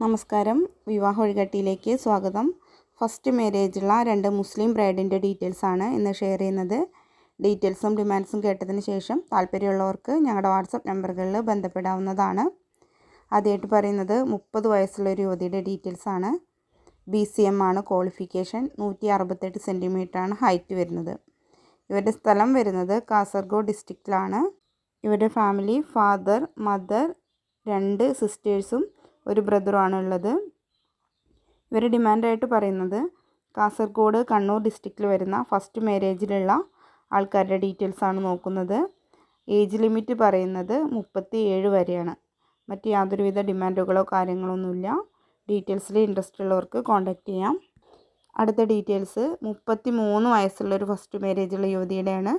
നമസ്കാരം. വിവാഹ ഒഴികട്ടിയിലേക്ക് സ്വാഗതം. ഫസ്റ്റ് മാരേജുള്ള രണ്ട് മുസ്ലിം ബ്രൈഡിന്റെ ഡീറ്റെയിൽസാണ് ഇന്ന് ഷെയർ ചെയ്യുന്നത്. ഡീറ്റെയിൽസും ഡിമാൻഡ്സും കേട്ടതിന് ശേഷം താല്പര്യമുള്ളവർക്ക് ഞങ്ങളുടെ വാട്സപ്പ് നമ്പറുകളിൽ ബന്ധപ്പെടാവുന്നതാണ്. ആദ്യമായിട്ട് പറയുന്നത് മുപ്പത് വയസ്സുള്ള ഒരു യുവതിയുടെ ഡീറ്റെയിൽസാണ്. ബി സി എം ആണ് ക്വാളിഫിക്കേഷൻ. നൂറ്റി അറുപത്തെട്ട് സെന്റിമീറ്ററാണ് ഹൈറ്റ് വരുന്നത്. ഇവരുടെ സ്ഥലം വരുന്നത് കാസർഗോഡ് ഡിസ്ട്രിക്റ്റിലാണ്. ഇവരുടെ ഫാമിലി ഫാദർ മദർ രണ്ട് സിസ്റ്റേഴ്സും ഒരു ബ്രദറുമാണ് ഉള്ളത്. ഇവർ ഡിമാൻഡായിട്ട് പറയുന്നത് കാസർഗോഡ് കണ്ണൂർ ഡിസ്ട്രിക്റ്റിൽ വരുന്ന ഫസ്റ്റ് മാരേജിലുള്ള ആൾക്കാരുടെ ഡീറ്റെയിൽസാണ് നോക്കുന്നത്. ഏജ് ലിമിറ്റ് പറയുന്നത് മുപ്പത്തി ഏഴ് വരെയാണ്. മറ്റ് യാതൊരുവിധ ഡിമാൻഡുകളോ കാര്യങ്ങളൊന്നുമില്ല. ഡീറ്റെയിൽസിൽ ഇൻട്രസ്റ്റ് ഉള്ളവർക്ക് കോൺടാക്റ്റ് ചെയ്യാം. അടുത്ത ഡീറ്റെയിൽസ് മുപ്പത്തി മൂന്ന് വയസ്സുള്ള ഒരു ഫസ്റ്റ് മാരേജുള്ള യുവതിയുടെയാണ്.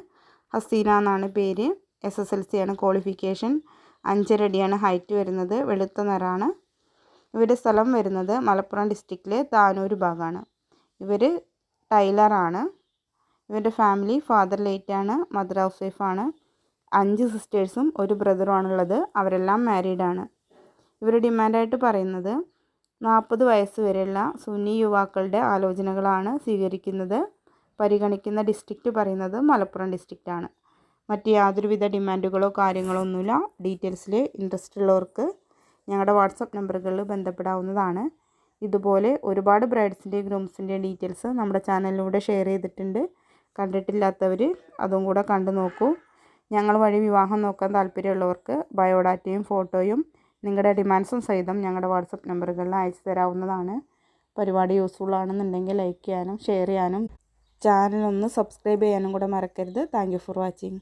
ഹസീന എന്നാണ് പേര്. എസ് എസ് എൽ സി ആണ് ക്വാളിഫിക്കേഷൻ അഞ്ചരടിയാണ് ഹൈറ്റ് വരുന്നത്. വെളുത്ത നിറാണ് ഇവരുടെ സ്ഥലം വരുന്നത് മലപ്പുറം ഡിസ്ട്രിക്റ്റിലെ താനൂർ ഭാഗമാണ് ഇവർ ടൈലറാണ്. ഇവരുടെ ഫാമിലി ഫാദർ ലേറ്റാണ് മദർ ഹൗസ് വൈഫാണ് അഞ്ച് സിസ്റ്റേഴ്സും ഒരു ബ്രദറുമാണുള്ളത് അവരെല്ലാം മാരീഡാണ് ഇവർ ഡിമാൻഡായിട്ട് പറയുന്നത് നാൽപ്പത് വയസ്സ് വരെയുള്ള സുന്നി യുവാക്കളുടെ ആലോചനകളാണ് സ്വീകരിക്കുന്നത്. പരിഗണിക്കുന്ന ഡിസ്ട്രിക്റ്റ് പറയുന്നത് മലപ്പുറം ഡിസ്ട്രിക്റ്റാണ് മറ്റ് യാതൊരുവിധ ഡിമാൻഡുകളോ കാര്യങ്ങളോ ഒന്നുമില്ല. ഡീറ്റെയിൽസിൽ ഇൻട്രസ്റ്റ് ഉള്ളവർക്ക് ഞങ്ങളുടെ വാട്സപ്പ് നമ്പറുകളിൽ ബന്ധപ്പെടാവുന്നതാണ്. ഇതുപോലെ ഒരുപാട് ബ്രൈഡ്സിന്റെയും ഗ്രൂംസിന്റെയും ഡീറ്റെയിൽസ് നമ്മുടെ ചാനലിലൂടെ ഷെയർ ചെയ്തിട്ടുണ്ട്. കണ്ടിട്ടില്ലാത്തവർ അതും കൂടെ കണ്ടു നോക്കൂ. ഞങ്ങൾ വഴി വിവാഹം നോക്കാൻ താല്പര്യമുള്ളവർക്ക് ബയോഡാറ്റയും ഫോട്ടോയും നിങ്ങളുടെ ഡിമാൻഡ്സും സഹിതം ഞങ്ങളുടെ വാട്സപ്പ് നമ്പറുകളിൽ അയച്ചു തരാവുന്നതാണ്. പരിപാടി യൂസ്ഫുൾ ആണെന്നുണ്ടെങ്കിൽ ലൈക്ക് ചെയ്യാനും ഷെയർ ചെയ്യാനും ചാനൽ ഒന്ന് സബ്സ്ക്രൈബ് ചെയ്യാനും കൂടെ മറക്കരുത്. Thank for watching.